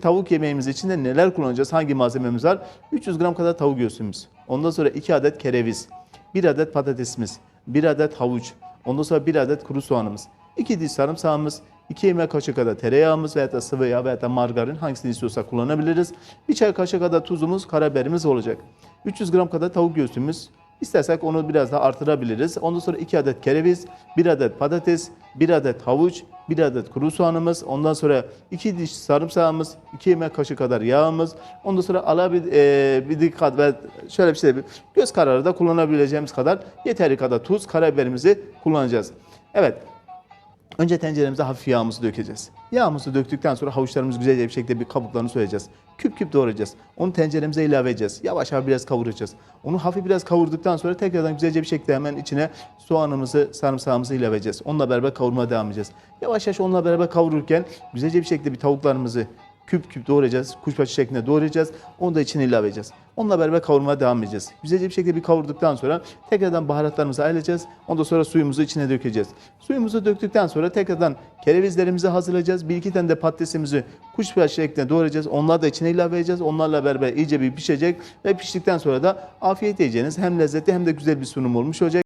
Tavuk yemeğimiz içinde neler kullanacağız? Hangi malzememiz var? 300 gram kadar tavuk göğsümüz. Ondan sonra 2 adet kereviz, 1 adet patatesimiz, 1 adet havuç, ondan sonra 1 adet kuru soğanımız, 2 diş sarımsağımız, 2 yemek kaşığı kadar tereyağımız veya da sıvı yağ veya da margarin hangisini istiyorsak kullanabiliriz. 1 çay kaşığı kadar tuzumuz, karabiberimiz olacak. 300 gram kadar tavuk göğsümüz, İstersek onu biraz daha artırabiliriz. Ondan sonra 2 adet kereviz, 1 adet patates, 1 adet havuç, 1 adet kuru soğanımız, ondan sonra 2 diş sarımsağımız, 2 yemek kaşığı kadar yağımız, ondan sonra ala bir, e, ve şöyle bir şey göz kararı da kullanabileceğimiz kadar yeteri kadar tuz, karabiberimizi kullanacağız. Evet, Önce tenceremize hafif yağımızı dökeceğiz. Yağımızı döktükten sonra havuçlarımızı güzelce bir şekilde bir kabuklarını soyacağız. Küp küp doğrayacağız. Onu tenceremize ilave edeceğiz. Yavaş yavaş biraz kavuracağız. Onu hafif biraz kavurduktan sonra tekrardan güzelce bir şekilde hemen içine soğanımızı, sarımsağımızı ilave edeceğiz. Onunla beraber kavurmaya devam edeceğiz. Yavaş yavaş onunla beraber kavururken güzelce bir şekilde bir tavuklarımızı küp küp doğrayacağız. Kuşbaşı şeklinde doğrayacağız. Onu da içine ilave edeceğiz. Onunla beraber kavurmaya devam edeceğiz. Güzelce bir şekilde bir kavurduktan sonra tekrardan baharatlarımızı ayıracağız. Ondan sonra suyumuzu içine dökeceğiz. Suyumuzu döktükten sonra tekrardan kerevizlerimizi hazırlayacağız. Bir iki tane de patatesimizi kuşbaşı şeklinde doğrayacağız. Onları da içine ilave edeceğiz. Onlarla beraber iyice bir pişecek ve piştikten sonra da afiyet yiyeceğiniz hem lezzetli hem de güzel bir sunum olmuş olacak.